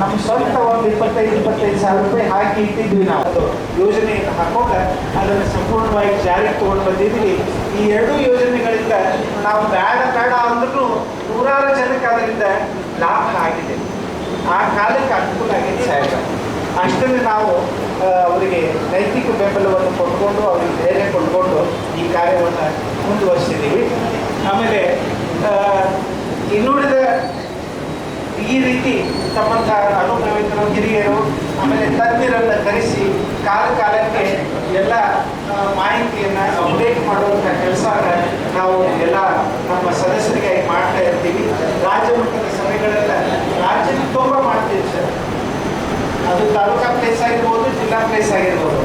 ನಮ್ಮ ಸ್ವಂತ ಒಂದು ಇಪ್ಪತ್ತೈದು ಇಪ್ಪತ್ತೈದು ಸಾವಿರ ರೂಪಾಯಿ ಹಾಕಿ ಇಟ್ಟಿದ್ವಿ ನಾವು. ಯೋಜನೆಯನ್ನು ಹಾಕೊಂಡು ಅದನ್ನು ಸಂಪೂರ್ಣವಾಗಿ ಜಾರಿಗೆ ತಗೊಂಡು ಬಂದಿದ್ವಿ ಈ ಎರಡೂ ಯೋಜನೆಗಳಿಂದ ನಾವು ಬೇಡ ಬೇಡ ಅಂದ್ರೂ ನೂರಾರು ಜನಕ್ಕೆ ಅದರಿಂದ ಲಾಭ ಆಗಿದೆ. ಆ ಕಾಲಕ್ಕೆ ಅನುಕೂಲ ಆಗಿದೆ ಸಾಹೇಬ ಅಷ್ಟನ್ನು ನಾವು ಅವರಿಗೆ ನೈತಿಕ ಬೆಂಬಲವನ್ನು ಕೊಟ್ಕೊಂಡು, ಅವ್ರಿಗೆ ಧೈರ್ಯ ಕೊಟ್ಕೊಂಡು ಈ ಕಾರ್ಯವನ್ನು ಮುಂದುವರಿಸಿದ್ದೀವಿ. ಆಮೇಲೆ ಇನ್ನು ಇನ್ನುಳಿದ ಈ ರೀತಿ ತಮ್ಮಂತಹ ಅನುಭವಿಕರು ಹಿರಿಯರು, ಆಮೇಲೆ ತಜ್ಞರನ್ನು ಕರೆಸಿ ಕಾಲ ಕಾಲಕ್ಕೆ ಎಲ್ಲ ಮಾಹಿತಿಯನ್ನು ಅಪ್ಡೇಟ್ ಮಾಡುವಂಥ ಕೆಲಸ ನಾವು ಎಲ್ಲ ನಮ್ಮ ಸದಸ್ಯರಿಗಾಗಿ ಮಾಡ್ತಾ ಇರ್ತೀವಿ. ರಾಜ್ಯ ಮಟ್ಟದ ಸಭೆಗಳೆಲ್ಲ ರಾಜ್ಯದ ತುಂಬ ಮಾಡ್ತೀವಿ ಸರ್. ಅದು ತಾಲೂಕಾ ಪ್ಲೇಸ್ ಆಗಿರ್ಬೋದು, ಜಿಲ್ಲಾ ಪ್ಲೇಸ್ ಆಗಿರ್ಬೋದು.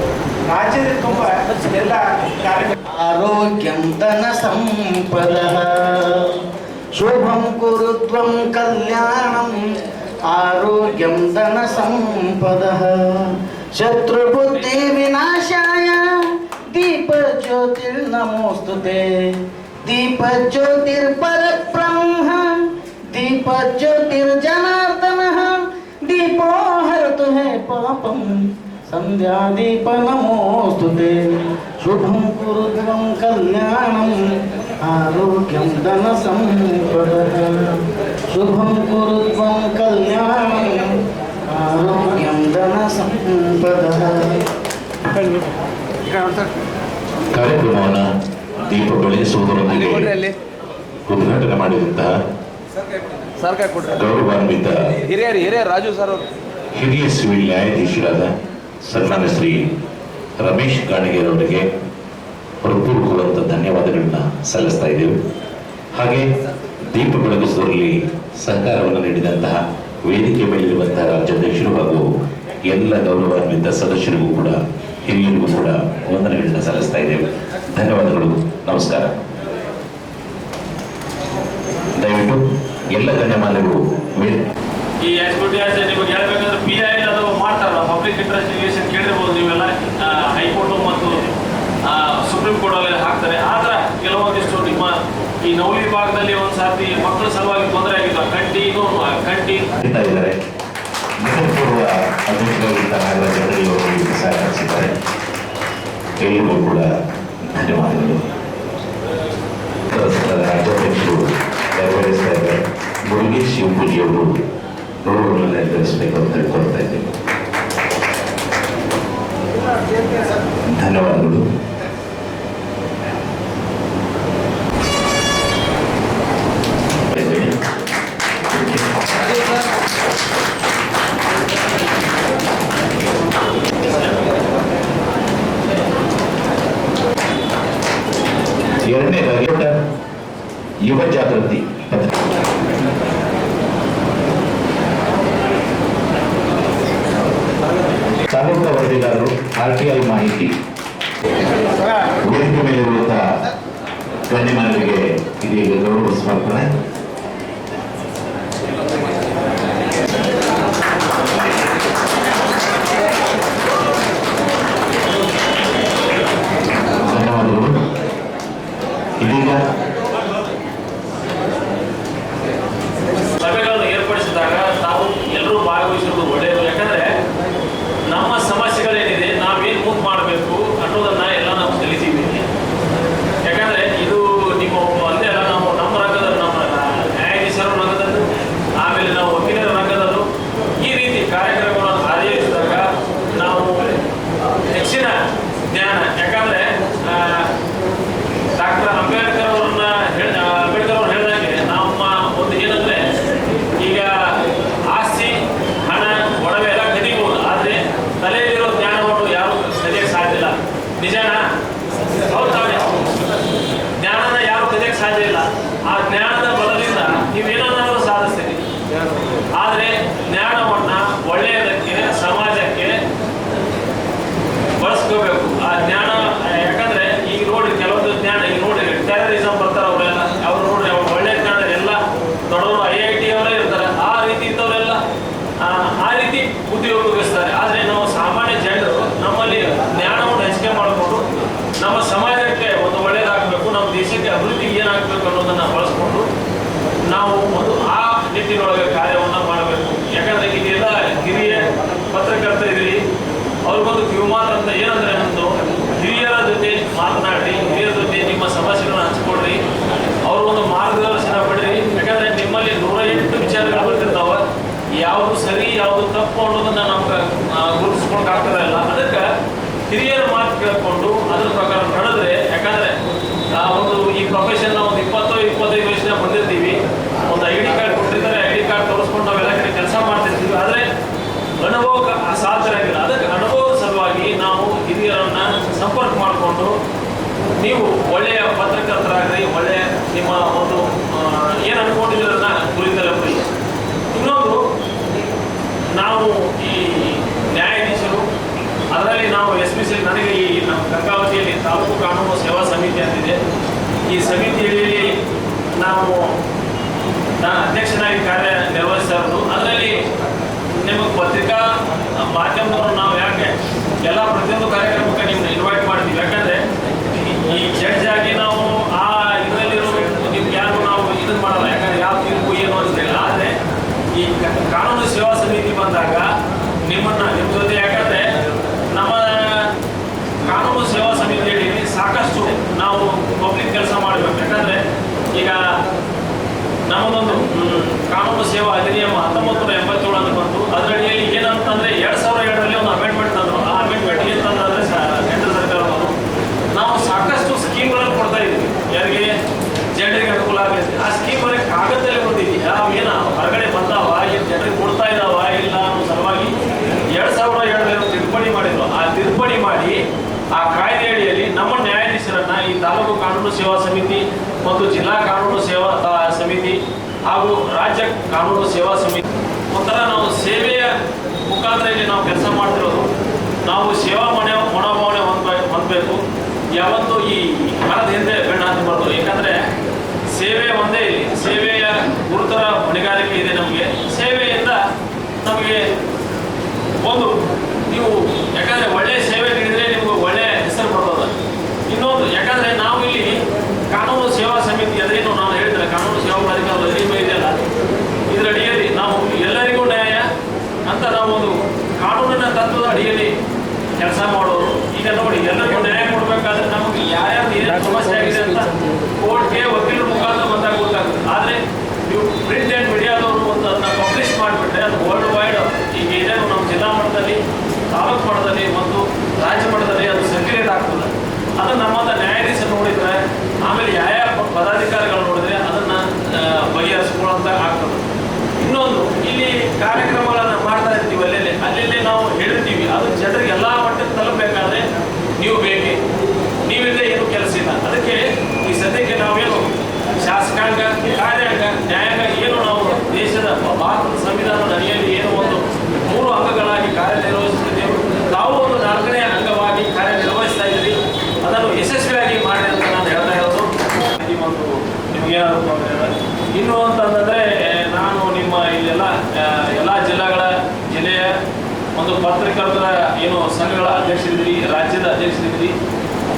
ರಾಜ್ಯದ ತುಂಬ ಎಲ್ಲ ಕಾರ್ಯಕ್ರಮ ಆರೋಗ್ಯಂತನ ಸಂಪದ धनसम्पदः शुभं कुरु त्वं कल्याणम् आरोग्यं धनसम्पदः शत्रुबुद्धिविनाशाय दीपज्योतिर्नमोऽस्तु ते दीपज्योतिर्परब्रह्म दीपज्योतिर्जनार्दनः दीपो हरतु हे पापम् सन्ध्यादीप नमोऽस्तु ते शुभं कुरु त्वं कल्याणम् आरोग्यं धनसम्पदः शुभं कुरु त्वं कल्याणम् आरोग्यं धनसम्पदः ಕಾರ್ಯಕ್ರಮವನ್ನು ದೀಪ ಬೆಳೆಸುವುದರೊಂದಿಗೆ ಉದ್ಘಾಟನೆ ಮಾಡಿದಂತಹ ಸರ್ಕಾರ ಕೊಡ್ರಿ ಗೌರವಾನ್ವಿತ ಹಿರಿಯರು ಹಿರಿಯರು ರಾಜು ಸರ್ ಅವರು ಹಿರಿಯ ಸಿವಿಲ್ ನ್ಯಾಯಾಧೀಶರಾದ ಸನ್ಮಾನ್ಯ ಶ್ರೀ ರಮೇಶ್ ಗಾಣಿಗೇರವರಿಗೆ ಹೃತ್ಪೂರ್ವಕವಾದಂಥ ಧನ್ಯವಾದಗಳನ್ನ ಸಲ್ಲಿಸ್ತಾ ಇದ್ದೇವೆ. ಹಾಗೆ ದೀಪ ಬೆಳಗಿಸುವಲ್ಲಿ ಸಹಕಾರವನ್ನು ನೀಡಿದಂತಹ ವೇದಿಕೆ ಮೇಲಿರುವಂತಹ ರಾಜ್ಯಾಧ್ಯಕ್ಷರು ಹಾಗೂ ಎಲ್ಲ ಗೌರವಾನ್ವಿತ ಸದಸ್ಯರಿಗೂ ಕೂಡ, ಹಿರಿಯರಿಗೂ ಕೂಡ ವಂದನೆಗಳನ್ನ ಸಲ್ಲಿಸ್ತಾ ಇದ್ದೇವೆ. ಧನ್ಯವಾದಗಳು. ನಮಸ್ಕಾರ. ದಯವಿಟ್ಟು ಎಲ್ಲ ಗಣ್ಯಮಾನ್ಯರು ಈ ಹೇಳ್ಬೇಕಂದ್ರೆ ಐ ಅದು ಪಬ್ಲಿಕ್ ಇಂಟ್ರೆಸ್ಟ್ ಕೇಳಿರ್ಬೋದು ನೀವೆಲ್ಲ. ಕೋರ್ಟಲ್ಲಿ ಹಾಕ್ತಾರೆ. ಆದ್ರೆ ಕೆಲವೊಂದಿಷ್ಟು ನಿಮ್ಮ ಈ ನವಲಿ ಭಾಗದಲ್ಲಿ ಒಂದು ಸಾರ್ತಿ ಮಕ್ಕಳ ಸಲುವಾಗಿ ತೊಂದರೆ ಆಗಿದ್ದು ಕಂಟಿ ಇನ್ನೂ ಕಂಟಿ ಇದ್ದಾರೆ. ಕೂಡ ಧನ್ಯವಾದಗಳು. ಹೇಳ್ಕೊಳ್ತಾ ಧನ್ಯವಾದಗಳು. ಯುವ ಜಾಗೃತಿ ಪತ್ರಿಕೆ ತಾಲೂಕು ವರದಿಗಾರರು ಆರ್ ಟಿ ಐ ಮಾಹಿತಿ ವೇದಿಕೆ ಮೇಲಿರುವಂತಹ ಗಣ್ಯಮಾನರಿಗೆ ಇದೀಗ ಗೌರವ ಸಮರ್ಪಣೆ ಧನ್ಯವಾದಗಳು ಇದೀಗ ನಿಜನಾ ಹೌದಾವೆ ಜ್ಞಾನದ ಯಾರು ಕಲಿಯಕ್ಕೆ ಸಾಧ್ಯ ಇಲ್ಲ. ಆ ಜ್ಞಾನದ ಬಲದಿಂದ ನೀವೇನಾದ್ರೂ ನೀವು ಒಳ್ಳೆಯ ಪತ್ರಕರ್ತರ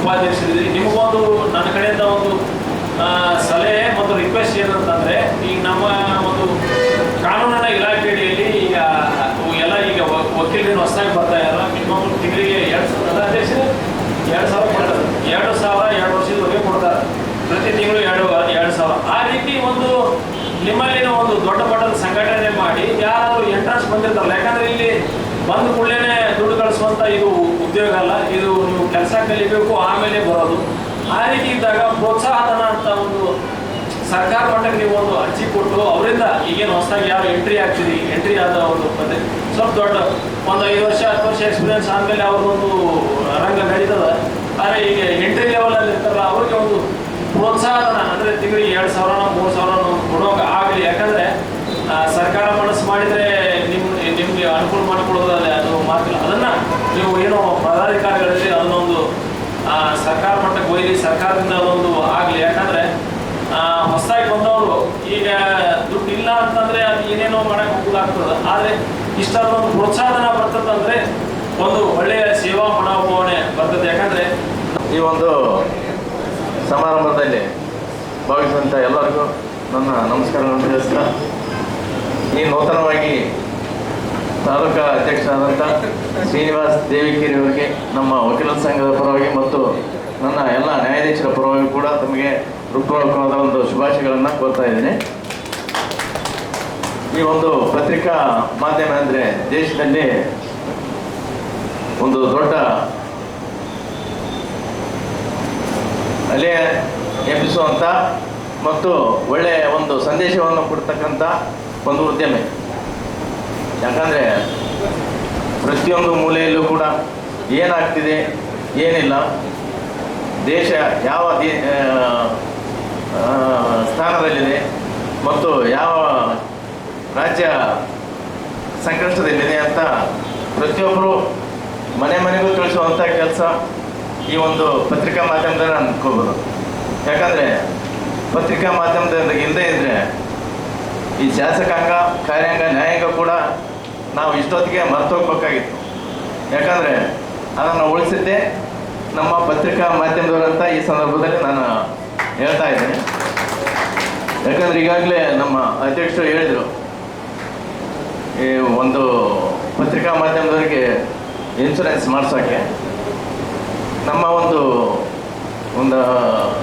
ಉಪಾಧ್ಯಕ್ಷರಿದ್ದೀರಿ ನಿಮಗೊಂದು ನನ್ನ ಕಡೆಯಿಂದ ಒಂದು ಸಲಹೆ ಮತ್ತು ರಿಕ್ವೆಸ್ಟ್ ಏನಂತಂದರೆ, ಈಗ ನಮ್ಮ ಒಂದು ಕಾನೂನಿನ ಇಲಾಖೆಯಲ್ಲಿ ಈಗ ಎಲ್ಲ ಈಗ ವಕೀಲರು ಹೊಸದಾಗಿ ಬರ್ತಾ ಇಲ್ಲ ಮಿನಿಮಮ್ ತಿಂಗಳಿಗೆ ಎರಡು ಸಾವಿರ ಅಧ್ಯಕ್ಷರು ಎರಡು ಸಾವಿರ ಕೊಡ್ತಾರೆ. ಎರಡು ಸಾವಿರ, ಎರಡು ವರ್ಷದವರೆಗೆ ಕೊಡ್ತಾರೆ. ಪ್ರತಿ ತಿಂಗಳು ಎರಡು ಎರಡು ಸಾವಿರ. ಆ ರೀತಿ ಒಂದು ನಿಮ್ಮಲ್ಲಿನ ಒಂದು ದೊಡ್ಡ ಮಟ್ಟದ ಸಂಘಟನೆ ಮಾಡಿ ಯಾರಾದರೂ ಎಂಟ್ರೆನ್ಸ್ ಬಂದಿರ್ತಾರಲ್ಲ, ಯಾಕಂದ್ರೆ ಇಲ್ಲಿ ಬಂದ ಕೂಡಲೇ ದುಡ್ಡು ಕಳಿಸುವಂಥ ಇದು ಉದ್ಯೋಗ ಅಲ್ಲ. ಇದು ಕಲಿಬೇಕು ಆಮೇಲೆ ಬರೋದು. ಆ ರೀತಿ ಇದ್ದಾಗ ಪ್ರೋತ್ಸಾಹನ ಅಂತ ಒಂದು ಸರ್ಕಾರ ಮಟ್ಟಕ್ಕೆ ನೀವು ಒಂದು ಅರ್ಜಿ ಕೊಟ್ಟು ಅವರಿಂದ ಈಗೇನು ಹೊಸದಾಗಿ ಯಾರು ಎಂಟ್ರಿ ಆಗ್ತೀರಿ ಎಂಟ್ರಿ ಆದ ಒಂದು ಕತೆ ಸ್ವಲ್ಪ ದೊಡ್ಡ ಒಂದು ಐದು ವರ್ಷ, ಹತ್ತು ವರ್ಷ ಎಕ್ಸ್ಪೀರಿಯನ್ಸ್ ಆದಮೇಲೆ ಒಂದು ರಂಗ ನಡೀತದ. ಆದರೆ ಈಗ ಎಂಟ್ರಿ ಲೆವೆಲಲ್ಲಿ ಇರ್ತಾರಲ್ಲ, ಅವ್ರಿಗೆ ಒಂದು ಪ್ರೋತ್ಸಾಹನ ಅಂದ್ರೆ ತಿಂಗಳಿಗೆ ಎರಡು ಸಾವಿರನೋ, ಮೂರು ಸಾವಿರನೋ ಕೊಡೋಕೆ ಆಗಲಿ. ಯಾಕಂದರೆ ಸರ್ಕಾರ ಮನಸ್ಸು ಮಾಡಿದ್ರೆ ನಿಮಗೆ ಅನುಕೂಲ ಮಾಡಿಕೊಡೋದ್ರಲ್ಲಿ ಅದು ಮಾತಿಲ್ಲ. ಅದನ್ನು ನೀವು ಏನು ಪದಾಧಿಕಾರಿಗಳಲ್ಲಿ ಅದನ್ನೊಂದು ಸರ್ಕಾರ ಮಟ್ಟಕ್ಕೆ ಒಯ್ಲಿ, ಸರ್ಕಾರದಿಂದ ಅದೊಂದು ಆಗಲಿ. ಯಾಕಂದರೆ ಹೊಸದಾಗಿ ಬಂದವರು ಈಗ ದುಡ್ಡು ಇಲ್ಲ ಅಂತಂದರೆ ಅದು ಏನೇನೋ ಮಾಡೋಕ್ಕೆ ಅನುಕೂಲ ಆಗ್ತದೆ. ಆದರೆ ಒಂದು ಪ್ರೋತ್ಸಾಹನ ಬರ್ತದಂದರೆ ಒಂದು ಒಳ್ಳೆಯ ಸೇವಾ ಮನೋಭಾವನೆ ಬರ್ತದೆ. ಯಾಕಂದರೆ ಈ ಒಂದು ಸಮಾರಂಭದಲ್ಲಿ ಭಾವಿಸಿದಂಥ ಎಲ್ಲರಿಗೂ ನನ್ನ ನಮಸ್ಕಾರಗಳನ್ನು ತಿಳಿಸ್ತಾ ಈ ನೂತನವಾಗಿ ತಾಲೂಕಾ ಅಧ್ಯಕ್ಷರಾದಂಥ ಶ್ರೀನಿವಾಸ್ ದೇವಿಕೇರಿ ಅವರಿಗೆ, ನಮ್ಮ ವಕೀಲ ಸಂಘದ ಪರವಾಗಿ ಮತ್ತು ನನ್ನ ಎಲ್ಲ ನ್ಯಾಯಾಧೀಶರ ಪರವಾಗಿ ಕೂಡ ತಮಗೆ ಹೃತ್ಪೂರ್ವಕವಾದ ಒಂದು ಶುಭಾಶಯಗಳನ್ನು ಕೋರ್ತಾ ಇದ್ದೀನಿ. ಈ ಒಂದು ಪತ್ರಿಕಾ ಮಾಧ್ಯಮ ಅಂದರೆ ದೇಶದಲ್ಲಿ ಒಂದು ದೊಡ್ಡ ಅಲೆ ಎಬ್ಬಿಸುವಂಥ ಮತ್ತು ಒಳ್ಳೆಯ ಒಂದು ಸಂದೇಶವನ್ನು ಕೊಡ್ತಕ್ಕಂಥ ಒಂದು ಉದ್ಯಮ. ಯಾಕಂದರೆ ಪ್ರತಿಯೊಂದು ಮೂಲೆಯಲ್ಲೂ ಕೂಡ ಏನಾಗ್ತಿದೆ, ಏನಿಲ್ಲ. ದೇಶ ಯಾವ ದೇ ಸ್ಥಾನದಲ್ಲಿದೆ ಮತ್ತು ಯಾವ ರಾಜ್ಯ ಸಂಕಷ್ಟದಲ್ಲಿದೆ ಅಂತ ಪ್ರತಿಯೊಬ್ಬರು ಮನೆ ಮನೆಗೂ ತಿಳಿಸುವಂಥ ಕೆಲಸ ಈ ಒಂದು ಪತ್ರಿಕಾ ಮಾಧ್ಯಮದಲ್ಲಿ ನಾನು ಅನ್ಕೋಬೋದು. ಯಾಕಂದರೆ ಪತ್ರಿಕಾ ಮಾಧ್ಯಮದಿಂದ ಇಲ್ಲದೆ ಇದ್ದರೆ ಈ ಶಾಸಕಾಂಗ, ಕಾರ್ಯಾಂಗ ನ್ಯಾಯಾಂಗ ಕೂಡ ನಾವು ಇಷ್ಟೊತ್ತಿಗೆ ಮರ್ತೋಗ್ಬೇಕಾಗಿತ್ತು. ಯಾಕಂದರೆ ಅದನ್ನು ಉಳಿಸಿದ್ದೆ ನಮ್ಮ ಪತ್ರಿಕಾ ಮಾಧ್ಯಮದವರಂತ ಈ ಸಂದರ್ಭದಲ್ಲಿ ನಾನು ಹೇಳ್ತಾ ಇದ್ದೀನಿ. ಯಾಕಂದ್ರೆ ಈಗಾಗಲೇ ನಮ್ಮ ಅಧ್ಯಕ್ಷರು ಹೇಳಿದರು, ಈ ಒಂದು ಪತ್ರಿಕಾ ಮಾಧ್ಯಮದವರಿಗೆ ಇನ್ಶೂರೆನ್ಸ್ ಮಾಡಿಸೋಕ್ಕೆ. ನಮ್ಮ ಒಂದು ಒಂದು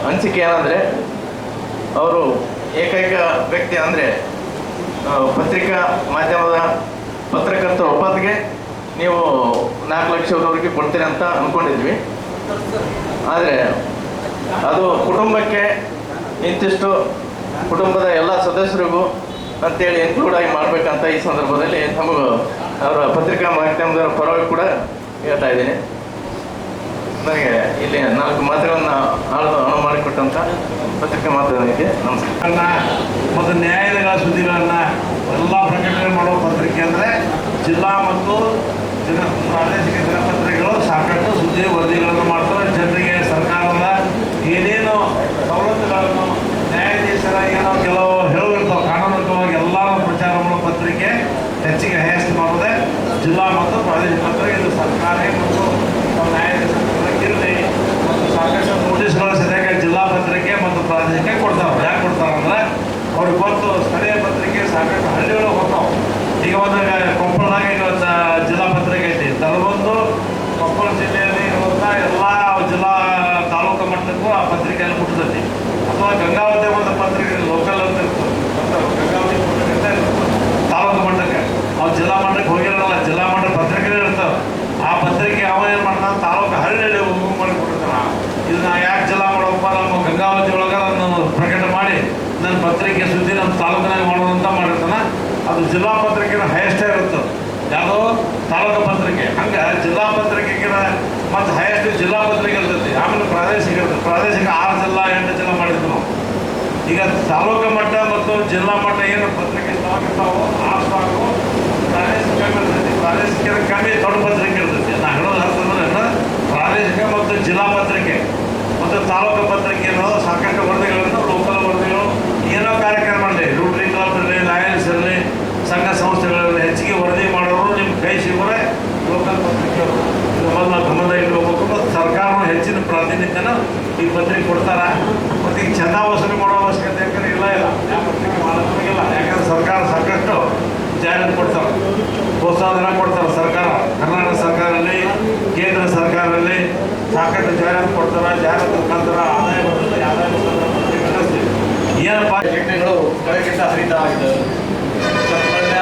ಅನಿಸಿಕೆ ಏನಂದರೆ, ಅವರು ಏಕೈಕ ವ್ಯಕ್ತಿ ಅಂದರೆ ಪತ್ರಿಕಾ ಮಾಧ್ಯಮದ ಪತ್ರಕರ್ತ ಒಪ್ಪತ್ತಿಗೆ ನೀವು ನಾಲ್ಕು ಲಕ್ಷವರೆಗೆ ಕೊಡ್ತೀರಿ ಅಂತ ಅಂದ್ಕೊಂಡಿದ್ವಿ ಆದರೆ ಅದು ಕುಟುಂಬಕ್ಕೆ ಇಂತಿಷ್ಟು ಕುಟುಂಬದ ಎಲ್ಲ ಸದಸ್ಯರಿಗೂ ಅಂತೇಳಿ ಇನ್ಕ್ಲೂಡ್ ಆಗಿ ಮಾಡಬೇಕಂತ ಈ ಸಂದರ್ಭದಲ್ಲಿ ನಮಗೂ ಅವರ ಪತ್ರಿಕಾ ಮಾಧ್ಯಮದವರ ಪರವಾಗಿ ಕೂಡ ಹೇಳ್ತಾ ಇದ್ದೀನಿ. ನನಗೆ ಇಲ್ಲಿ ನಾಲ್ಕು ಮಾತುಗಳನ್ನು ಆಳ್ದು ಅನುವು ಮಾಡಿಕೊಟ್ಟಂಥ ಪತ್ರಿಕೆ ಮಾಧ್ಯಮಕ್ಕೆ ನಮಸ್ಕಾರ. ಮತ್ತು ನ್ಯಾಯಾಲಯಗಳ ಸುದ್ದಿಗಳನ್ನು ಎಲ್ಲ ಪ್ರಕಟಣೆ ಮಾಡುವ ಪತ್ರಿಕೆ ಅಂದರೆ ಜಿಲ್ಲಾ ಮತ್ತು ದಿನ ಪ್ರಾದೇಶಿಕ ದಿನಪತ್ರಿಕೆಗಳು ಸಾಕಷ್ಟು ಸುದ್ದಿ ವರದಿಗಳನ್ನು ಮಾಡ್ತಾರೆ. ಜನರಿಗೆ ಸರ್ಕಾರದ ಏನೇನು ಸವಲತ್ತುಗಳನ್ನು ನ್ಯಾಯಾಧೀಶರ ಏನೋ ಕೆಲವು ಹೇಳಿರ್ತಾವೆ ಕಾನೂನುಬದ್ಧವಾಗಿ ಎಲ್ಲ ಪ್ರಚಾರ ಮಾಡೋ ಪತ್ರಿಕೆ ಹೆಚ್ಚಿಗೆ ಹೈಯೆಸ್ಟ್ ಮಾಡೋದೇ ಜಿಲ್ಲಾ ಮತ್ತು ಪ್ರಾದೇಶಿಕ ಪತ್ರಿಕೆ ಇದು ಸರ್ಕಾರಿ ಮತ್ತು ನ್ಯಾಯಾಧೀಶರ ಇರಲಿ ಮತ್ತು ಸಾಕಷ್ಟು ನೋಟಿಸ್ಗಳು ಸರಿಯಾಗಿ ಜಿಲ್ಲಾ ಪತ್ರಿಕೆ ಮತ್ತು ಪ್ರಾದೇಶಿಕ ಕೊಡ್ತಾವೆ ಯಾಕೆ ಕೊಡ್ತಾರೆ ಅಂದ್ರೆ ಅವ್ರಿಗೆ ಗೊತ್ತು ಸ್ಥಳೀಯ ಪತ್ರಿಕೆ ಸಾಕಷ್ಟು ಹಳ್ಳಿಗಳು ಹೋಗ್ತಾವೆ ಈಗ ಒಂದು ಕೊಪ್ಪಳದಾಗ ಈಗ ಒಂದು ಜಿಲ್ಲಾ ಪತ್ರಿಕೆ ಐತಿ ತಲಬಂದು ಕೊಪ್ಪಳ ಜಿಲ್ಲೆಯಲ್ಲಿ ಇರುವಂಥ ಎಲ್ಲ ಜಿಲ್ಲಾ ತಾಲೂಕು ಮಟ್ಟಕ್ಕೂ ಆ ಪತ್ರಿಕೆಯನ್ನು ಮುಟ್ಟತೈತಿ ಅಥವಾ ಗಂಗಾವತಿ ಒಂದು ಪತ್ರಿಕೆ ಲೋಕಲ್ ಅಂತ ಇರ್ತದೆ ಅಂತ ಗಂಗಾವತಿ ಪತ್ರಿಕೆ ಅಂತ ಇರ್ತದೆ. ತಾಲೂಕು ಮಟ್ಟಕ್ಕೆ ಅವು ಜಿಲ್ಲಾ ಮಟ್ಟಕ್ಕೆ ಹೋಗಿರಲ್ಲ ಜಿಲ್ಲಾ ಮಟ್ಟ ಪತ್ರಿಕೆ ಇರ್ತಾವೆ ಆ ಪತ್ರಿಕೆ ಅವ ಏನು ಮಾಡ್ತಾನೆ ತಾಲೂಕು ಹಳ್ಳಿ ಹೋಗಿ ಮಾಡಿ ಕೊಡ್ತಾನ ಇದನ್ನ ಯಾಕೆ ಜಿಲ್ಲಾ ಮಾಡಪ್ಪ ನಮ್ಮ ಗಂಗಾವತಿ ಒಳಗೆ ನಾನು ಪ್ರಕಟ ಮಾಡಿ ನನ್ನ ಪತ್ರಿಕೆ ಸುದ್ದಿ ನಮ್ಮ ತಾಲೂಕಿನಾಗ ಮಾಡೋದಂತ ಮಾಡಿರ್ತಾನ ಅದು ಜಿಲ್ಲಾ ಪತ್ರಿಕೆನ ಹೈಯೆಸ್ಟೇ ಇರುತ್ತೆ ಯಾವುದೋ ತಾಲೂಕು ಪತ್ರಿಕೆ ಹಂಗೆ ಜಿಲ್ಲಾ ಪತ್ರಿಕೆಗಿನ ಮತ್ತು ಹೈಯೆಸ್ಟ್ ಜಿಲ್ಲಾ ಪತ್ರಿಕೆ ಇರ್ತೈತಿ. ಆಮೇಲೆ ಪ್ರಾದೇಶಿಕ ಇರ್ತದೆ ಪ್ರಾದೇಶಿಕ ಆರು ಜಿಲ್ಲಾ, ಎಂಟು ಜಿಲ್ಲಾ ಮಾಡಿದ್ವಿ ಈಗ ತಾಲೂಕು ಮಟ್ಟ ಮತ್ತು ಜಿಲ್ಲಾ ಮಟ್ಟ ಏನು ಪತ್ರಿಕೆ ಸ್ಟಾಕ್ ಇರ್ತಾವೋ, ಆ ಸ್ಟಾಕು ಪ್ರಾದೇಶಿಕ ಇರ್ತೈತಿ. ಪ್ರಾದೇಶಿಕ ಕಮ್ಮಿ ದೊಡ್ಡ ಪತ್ರಿಕೆ ಇರ್ತೈತಿ. ನಾ ಹೇಳೋದು ಅರ್ಥಂದ್ರೆ ಪ್ರಾದೇಶಿಕ ಮತ್ತು ಜಿಲ್ಲಾ ಪತ್ರಿಕೆ. ಮತ್ತು ತಾಲೂಕು ಪತ್ರಿಕೆ ಅನ್ನೋದು ಸಾಕಷ್ಟು ವರದಿಗಳನ್ನು ಲೋಕಲ್ ವರದಿಗಳು ಏನೋ ಕಾರ್ಯಕ್ರಮ ಈ ಪತ್ರಿಕೆ ಕೊಡ್ತಾರ? ಮತ್ತೆ ಈಗ ಚಂದ ವಸೂಲಿ ಮಾಡೋ ಅವಶ್ಯಕತೆ ಯಾಕಂದ್ರೆ ಇಲ್ಲ ಇಲ್ಲ ಯಾವ ಪತ್ರಿಕೆ ಮಾಡೋದಿಲ್ಲ ಯಾಕಂದ್ರೆ ಸರ್ಕಾರ ಸಾಕಷ್ಟು ಜಾಹೀರಾತು ಕೊಡ್ತಾರೆ ಪ್ರೋತ್ಸಾಹಧನ ಕೊಡ್ತಾರೆ ಸರ್ಕಾರ ಕರ್ನಾಟಕ ಸರ್ಕಾರದಲ್ಲಿ ಕೇಂದ್ರ ಸರ್ಕಾರದಲ್ಲಿ ಸಾಕಷ್ಟು ಜಾಹೀರಾತು ಕೊಡ್ತಾರೆ ಜಾಹೀರಾತು ಮುಖಾಂತರ ಆದಾಯ ಬರ್ತದೆ ಆದಾಯ ಮುಖಾಂತರ ಪತ್ರಿಕೆ ನಡೆಸ್ತೀವಿ ಏನಪ್ಪ ಘಟನೆಗಳು ಕೆಳಗಿಂದ ಹರಿತಾ ಇದ್ದಾವೆ ಕಳೆದ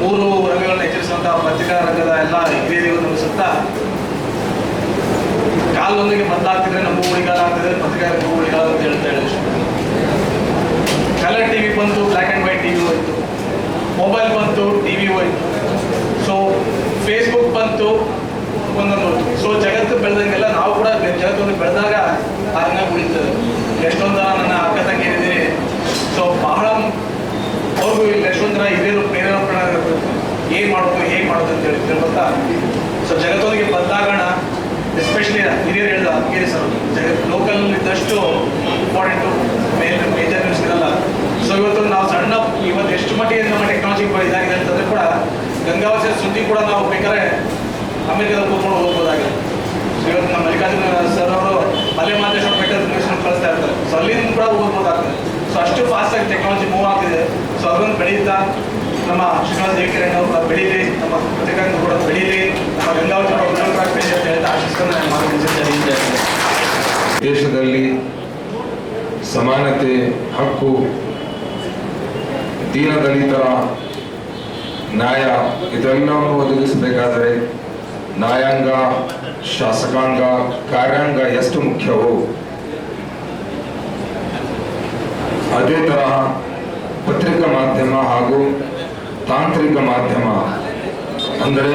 ಮೂರು ರಂಗಗಳನ್ನು ಎಚ್ಚರಿಸುವಂತಹ ಪತ್ರಿಕಾ ರಂಗದ ಎಲ್ಲ ಹಿರಿಯರಿಗೂ ನಮಿಸುತ್ತಾ ಕಾಲದೊಂದಿಗೆ ಬದಲಾಗ್ತಿದ್ರೆ ನಮ್ಮ ಉಳಿಗಾಲ ಆಗ್ತದೆ ಪತ್ರಿಕಾ ರಂಗ ಉಳಿಗಾಲ ಅಂತ ಹೇಳ್ತಾ ಹೇಳಿ ಕಲರ್ ಟಿವಿ ಬಂತು ಬ್ಲ್ಯಾಕ್ ಆ್ಯಂಡ್ ವೈಟ್ ಟಿವಿ ಹೋಯ್ತು ಮೊಬೈಲ್ ಬಂತು ಟಿವಿ ಹೋಯ್ತು ಸೊ ಫೇಸ್ಬುಕ್ ಬಂತು ಒಂದೊಂದು ಸೊ ಜಗತ್ತು ಬೆಳೆದಂಗೆಲ್ಲ ನಾವು ಕೂಡ ಜಗತ್ತೊಂದು ಬೆಳೆದಾಗ ಉಳಿತದೆ ಎಷ್ಟೊಂದು ನನ್ನ ಅಕ್ಕ ತಂಗಿಯರಿದ್ದೀರಿ ಸೊ, ಬಹಳ ಅವ್ರಿಗೂ ಜನ ಹಿರಿಯರು ಪ್ರೇರೇಪಣೆ ಏನು ಮಾಡೋದು, ಹೇಗೆ ಮಾಡೋದು ಅಂತ ಹೇಳಿ ತಿಳ್ಕೊತಾ ಸೊ ಜಗತ್ತೊಂದಿಗೆ ಬದಲಾಗೋಣ ಎಸ್ಪೆಷಲಿ ಹಿರಿಯರು ಹೇಳಿದ ಅದ್ಗೇರಿ ಸರ್, ಜಗತ್ ಲೋಕಲ್ ಇದ್ದಷ್ಟು ಇಂಪಾರ್ಟೆಂಟು ಮೇಲ್ ಮೇಜರ್ ನ್ಯೂಸ್ ಇರಲ್ಲ. ಸೊ ಇವತ್ತು ನಾವು ಸಣ್ಣ, ಇವತ್ತು ಎಷ್ಟು ಮಟ್ಟಿಗೆ ನಮ್ಮ ಟೆಕ್ನಾಲಜಿ ಇದಾಗಿದೆ ಅಂತಂದ್ರೆ ಕೂಡ ಗಂಗಾವತಿ ಸುದ್ದಿ ಕೂಡ ನಾವು ಬೇಕಾದ್ರೆ ಅಮೆರಿಕದಲ್ಲಿ ಕೂತ್ಕೊಂಡು ಹೋಗ್ಬೋದಾಗಿದೆ ಇವತ್ತು ನಮ್ಮ ಮಲ್ಲಿಕಾರ್ಜುನ ಸರ್ ಅವರು ಮಲೆ ಮಾದೇಶ್ವರ ಬೆಟ್ಟದ ನ್ಯೂಸ್ ಕಳಿಸ್ತಾ ಇರ್ತಾರೆ. ಸೊ ಅಲ್ಲಿಂದ ಕೂಡ ಓದ್ಬೋದಾಗ್ತದೆ ಅಷ್ಟು ಫಾಸ್ಟಾಗಿ ಟೆಕ್ನಾಲಜಿ ಮೂವ್ ಆಗ್ತಿದೆ. ಸೊ ಅದನ್ನು ಬೆಳೀತಾ ನಮ್ಮ ಶ್ರೀನಿವಾಸ ದೇವಿಕೆರೆಯನ್ನು ಕೂಡ ಬೆಳೀಲಿ, ನಮ್ಮ ಪತ್ರಿಕಾಂಗ ಕೂಡ ಬೆಳೀಲಿ, ನಮ್ಮ ಗಂಗಾವತಿ ಕೂಡ ಉಜ್ವಲವಾಗಿ ಬೆಳೀಲಿ ಅಂತ ಹೇಳ್ತಾ ಆಶಿಸ್ಕೊಂಡು. ದೇಶದಲ್ಲಿ ಸಮಾನತೆ, ಹಕ್ಕು, ದೀನದಲಿತರ ನ್ಯಾಯ, ಇದೆಲ್ಲವನ್ನು ಒದಗಿಸಬೇಕಾದರೆ ನ್ಯಾಯಾಂಗ ಶಾಸಕಾಂಗ, ಕಾರ್ಯಾಂಗ ಎಷ್ಟು ಮುಖ್ಯವೋ? ಅದೇ ತರಹ ಪತ್ರಿಕಾ ಮಾಧ್ಯಮ ಹಾಗೂ ತಾಂತ್ರಿಕ ಮಾಧ್ಯಮ. ಅಂದರೆ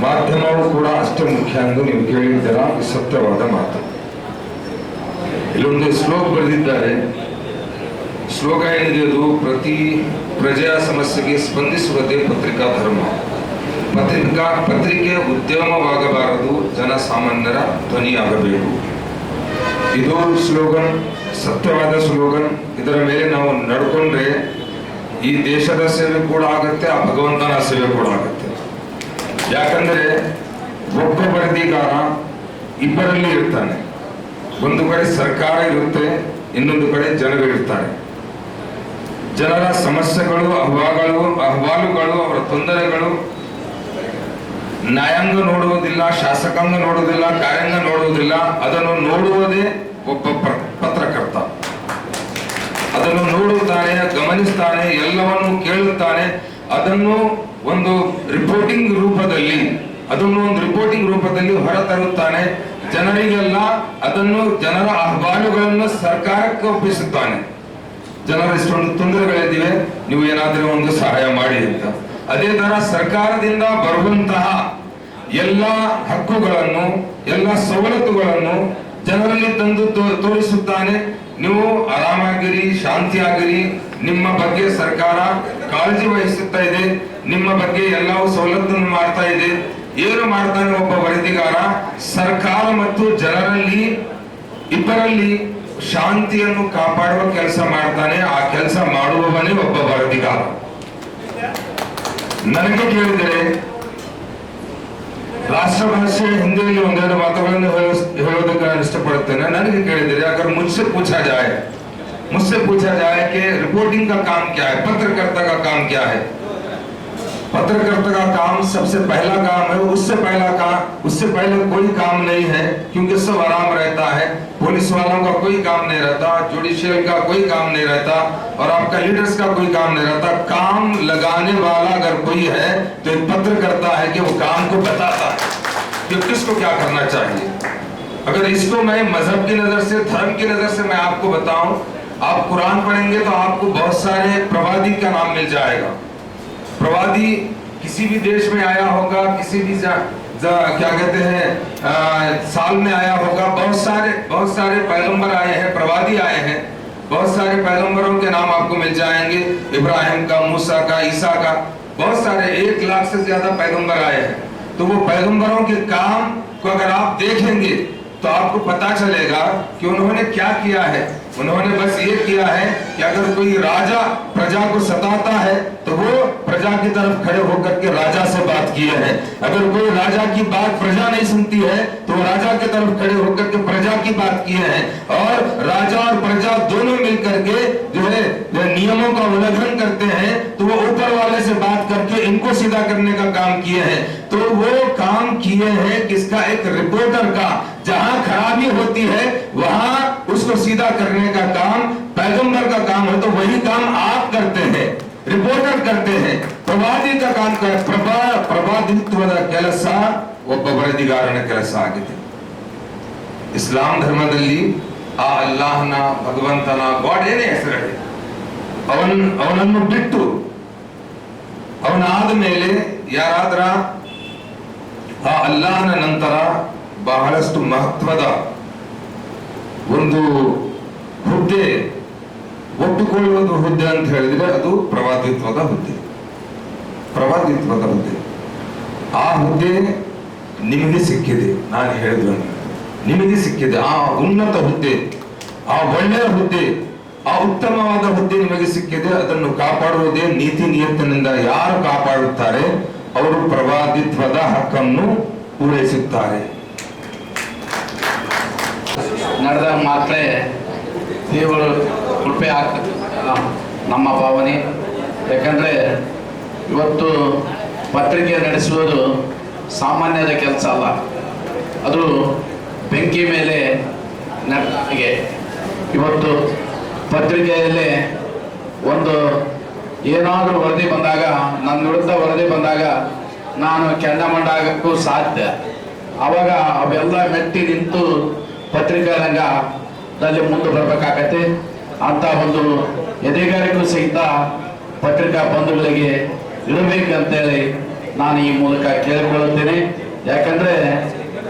ಮಾಧ್ಯಮವು ಕೂಡ ಅಷ್ಟೇ ಮುಖ್ಯ ಎಂದು ನೀವು ಕೇಳಿದ್ದೀರ? ಸತ್ಯವಾದ ಮಾತು. ಇಲ್ಲೊಂದು ಶ್ಲೋಕ ಬರೆದಿದ್ದಾರೆ. ಶ್ಲೋಕ ಏನಿದೆ ಅದು ಪ್ರತಿ ಪ್ರಜೆಯ ಸಮಸ್ಯೆಗೆ ಸ್ಪಂದಿಸುವುದೇ ಪತ್ರಿಕಾ ಧರ್ಮ. ಪತ್ರಿಕಾ ಪತ್ರಿಕೆ ಉದ್ಯಮವಾಗಬಾರದು, ಜನಸಾಮಾನ್ಯರ ಧ್ವನಿಯಾಗಬೇಕು. ಇದು ಸ್ಲೋಗನ್, ಸತ್ಯವಾದ ಸ್ಲೋಗನ್. ಇದರ ಮೇಲೆ ನಾವು ನಡ್ಕೊಂಡ್ರೆ ಈ ದೇಶದ ಸೇವೆ ಕೂಡ ಆಗುತ್ತೆ, ಆ ಭಗವಂತನ ಸೇವೆ ಕೂಡ ಆಗುತ್ತೆ. ಯಾಕಂದ್ರೆ ಒಬ್ಬ ವರದಿಗಾರ ಇಬ್ಬರಲ್ಲಿ ಇರ್ತಾನೆ. ಒಂದು ಕಡೆ ಸರ್ಕಾರ ಇರುತ್ತೆ, ಇನ್ನೊಂದು ಕಡೆ ಜನರು ಇರ್ತಾರೆ. ಜನರ ಸಮಸ್ಯೆಗಳು ಅಹವಾಗಳು ಅಹವಾಲುಗಳು, ಅವರ ತೊಂದರೆಗಳು ನ್ಯಾಯಾಂಗ ನೋಡುವುದಿಲ್ಲ, ಶಾಸಕಾಂಗ ನೋಡುವುದಿಲ್ಲ, ಕಾರ್ಯಾಂಗ ನೋಡುವುದಿಲ್ಲ, ಅದನ್ನು ನೋಡುವುದೇ ಒಬ್ಬ ಪತ್ರಕರ್ತ. ಅದನ್ನು ನೋಡುತ್ತಾನೆ ಗಮನಿಸ್ತಾನೆ ಎಲ್ಲವನ್ನು ಕೇಳುತ್ತಾನೆ ಅದನ್ನು ಒಂದು ರಿಪೋರ್ಟಿಂಗ್ ರೂಪದಲ್ಲಿ, ಅದನ್ನು ಒಂದು ರಿಪೋರ್ಟಿಂಗ್ ರೂಪದಲ್ಲಿ ಹೊರತರುತ್ತಾನೆ. ಜನರಿಗೆಲ್ಲ ಅದನ್ನು, ಜನರ ಅಹವಾಲುಗಳನ್ನು ಸರ್ಕಾರಕ್ಕೆ ಒಪ್ಪಿಸುತ್ತಾನೆ. ಜನರ ಇಷ್ಟೊಂದು ತೊಂದರೆಗಳಿವೆ ನೀವು ಏನಾದರೂ ಒಂದು ಸಹಾಯ ಮಾಡಿ ಅಂತ. ಅದೇ ತರ ಸರ್ಕಾರದಿಂದ ಬರುವಂತಹ ಎಲ್ಲ ಹಕ್ಕುಗಳನ್ನು, ಎಲ್ಲ ಸವಲತ್ತುಗಳನ್ನು ಜನರಲ್ಲಿ ತಂದು ತೋರಿಸುತ್ತಾನೆ. ನೀವು ಆರಾಮಾಗಿರಿ, ಶಾಂತಿಯಾಗಿರಿ. ನಿಮ್ಮ ಬಗ್ಗೆ ಸರ್ಕಾರ ಕಾಳಜಿ ವಹಿಸುತ್ತಾ ಇದೆ. ನಿಮ್ಮ ಬಗ್ಗೆ ಎಲ್ಲವೂ ಸವಲತ್ತನ್ನು ಮಾಡ್ತಾ ಇದೆ. ಏನು ಮಾಡ್ತಾನೆ ಒಬ್ಬ ವರದಿಗಾರ? ಸರ್ಕಾರ ಮತ್ತು ಜನರಲ್ಲಿ, ಇಬ್ಬರಲ್ಲಿ ಶಾಂತಿಯನ್ನು ಕಾಪಾಡುವ ಕೆಲಸ ಮಾಡ್ತಾನೆ. ಆ ಕೆಲಸ ಮಾಡುವವನೇ ಒಬ್ಬ ವರದಿಗಾರ. ನನಗೆ ಕೇಳಿದರೆ ರಾಷ್ಟ್ರ ಭಾಷೆ ಹಿಂದಿಯಲ್ಲಿ ಒಂದೆರಡು ಮಾತುಗಳನ್ನು ಹೇಳ- ಹೇಳೋದಕ್ಕೆ ನಾನು ಇಷ್ಟಪಡುತ್ತೇನೆ ನನಗೆ ಕೇಳಿದರೆ अगर मुझसे पूछा जाए मुझसे पूछा जाए कि रिपोर्टिंग का काम क्या है पत्रकारिता का काम क्या है पत्रकारिता का काम सबसे पहला काम है उससे पहला काम उससे पहले कोई काम नहीं है, क्योंकि सब आराम रहता है। पुलिस वालों का कोई काम नहीं रहता जुडिशियल का कोई काम नहीं रहता, और आपका लीडर्स का कोई काम नहीं रहता। काम लगाने वाला अगर कोई है तो एक पत्र करता है कि वो काम को बताता है कि किसको क्या करना चाहिए। अगर इसको मैं मज़हब की नज़र से, धर्म की नज़र से मैं आपको बताऊँ, आप कुरान पढ़ेंगे तो आपको बहुत सारे प्रवादी का नाम मिल जाएगा। प्रवादी किसी भी देश में आया होगा किसी भी जा, जा, क्या कहते हैं साल में आया होगा बहुत सारे बहुत सारे पैगंबर आए हैं प्रवादी आए हैं। बहुत सारे पैगंबरों के नाम आपको मिल जाएँगे इब्राहिम का मूसा का ईसा का। बहुत सारे एक लाख से ज़्यादा पैगंबर आए हैं। तो वो पैगंबरों के काम को अगर आप देखेंगे तो आपको पता चलेगा कि उन्होंने क्या किया है। उन्होंने बस ये किया है कि अगर कोई राजा प्रजा को सताता है तो वो प्रजा की तरफ़ खड़े होकर के राजा से बात किए हैं। अगर कोई राजा की बात प्रजा नहीं सुनती है तो राजा की तरफ़ खड़े होकर के प्रजा की बात किए हैं। और राजा और प्रजा दोनों मिलकर के जो है नियमों का उल्लंघन करते हैं तो वो ऊपर वाले से बात करके इनको सीधा करने का काम किए हैं। तो वो काम किए हैं किसका? एक रिपोर्टर का। जहां खराबी होती है वहां उसको सीधा करने का काम पैगंबर का काम है तो वही काम आप करते हैं ರಿಪೋರ್ಟರ್ करते हैं ಪ್ರವಾದಿ का काम कर ಪ್ರಭಾ ಪ್ರವಾದಿತ್ವದ ಕೆಲಸ ಒಬ್ಬ ವರದಿಗಾರನ ಕೆಲಸ ಆಗಿದೆ ಇಸ್ಲಾಂ ಧರ್ಮದಲ್ಲಿ ಆ ಅಲ್ಲಾಹನ ಭಗವಂತನ ಗಾಡ್ ಏನೇ ಹೆಸರಳಿ ಅವನ್ ಅವನನ್ನು ಬಿಟ್ಟು ಅವನಾದ ಮೇಲೆ ಯಾರಾದ್ರ ಆ ಅಲ್ಲಾಹನ ನಂತರ ಬಹಳಷ್ಟು ಮಹತ್ವದ ಒಂದು ಹುದ್ದೆ ಒಪ್ಪಿಕೊಳ್ಳುವುದು ಹುದ್ದೆ ಅಂತ ಹೇಳಿದ್ರೆ ಅದು ಪ್ರವಾದಿತ್ವದ ಹುದ್ದೆ. ಪ್ರವಾದಿತ್ವದ ಹುದ್ದೆ. ಆ ಹುದ್ದೆ ನಿಮಗೆ ಸಿಕ್ಕಿದೆ, ನಾನು ಹೇಳಿದ್ರು ನಿಮಗೆ ಸಿಕ್ಕಿದೆ, ಆ ಉನ್ನತ ಹುದ್ದೆ, ಆ ಒಳ್ಳೆಯ ಹುದ್ದೆ, ಆ ಉತ್ತಮವಾದ ಹುದ್ದೆ ನಿಮಗೆ ಸಿಕ್ಕಿದೆ, ಅದನ್ನು ಕಾಪಾಡುವುದೇ ನೀತಿ ನಿಯತ್ತಿನಿಂದ ಯಾರು ಕಾಪಾಡುತ್ತಾರೆ? ಅವರು ಪ್ರವಾದಿತ್ವದ ಹಕ್ಕನ್ನು ಪೂರೈಸುತ್ತಾರೆ. ನಡೆದ ಮಾತ್ರ ದೇವರು ಕೃಪೆ ಆಗ್ತದೆ. ನಮ್ಮ ಭಾವನೆ. ಯಾಕಂದರೆ ಇವತ್ತು ಪತ್ರಿಕೆ ನಡೆಸುವುದು ಸಾಮಾನ್ಯದ ಕೆಲಸ ಅಲ್ಲ. ಅದು ಬೆಂಕಿ ಮೇಲೆ ನಮಗೆ ಇವತ್ತು ಪತ್ರಿಕೆಯಲ್ಲಿ ಒಂದು ಏನಾದರೂ ವರದಿ ಬಂದಾಗ, ನನ್ನ ವಿರುದ್ಧ ವರದಿ ಬಂದಾಗ ನಾನು ಕೆಂಡಮಂಡ ಆಗೋಕ್ಕೂ ಸಾಧ್ಯ. ಅವಾಗ ಅವೆಲ್ಲ ಮೆಟ್ಟಿ ನಿಂತು ಪತ್ರಿಕಾ ರಂಗದಲ್ಲಿ ಮುಂದೆ ಬರಬೇಕಾಗತ್ತೆ. ಅಂತ ಒಂದು ಎದೆಗಾರಿಗೂ ಸಹಿತ ಪತ್ರಿಕಾ ಬಂಧುಗಳಿಗೆ ಇರಬೇಕಂತೇಳಿ ನಾನು ಈ ಮೂಲಕ ಕೇಳಿಕೊಳ್ಳುತ್ತೇನೆ. ಯಾಕಂದ್ರೆ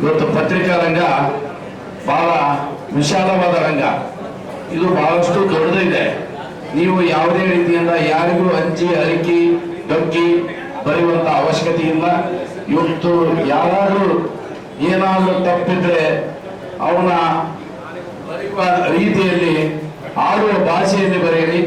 ಇವತ್ತು ಪತ್ರಿಕಾ ರಂಗ ಬಹಳ ವಿಶಾಲವಾದ ರಂಗ. ಇದು ಬಹಳಷ್ಟು ದೊಡ್ಡದಿದೆ ನೀವು ಯಾವುದೇ ರೀತಿಯಿಂದ ಯಾರಿಗೂ ಹಂಚಿ ಅರಿಕಿ, ಡೊಕ್ಕಿ ಬರೆಯುವಂತ ಅವಶ್ಯಕತೆ ಇಲ್ಲ. ಇವತ್ತು ಯಾರಾದರೂ ಏನಾದರೂ ತಪ್ಪಿದ್ರೆ ಅವನ ರೀತಿಯಲ್ಲಿ ಆಡುವ ಭಾಷೆಯಲ್ಲಿ ಬರೆಯಿರಿ.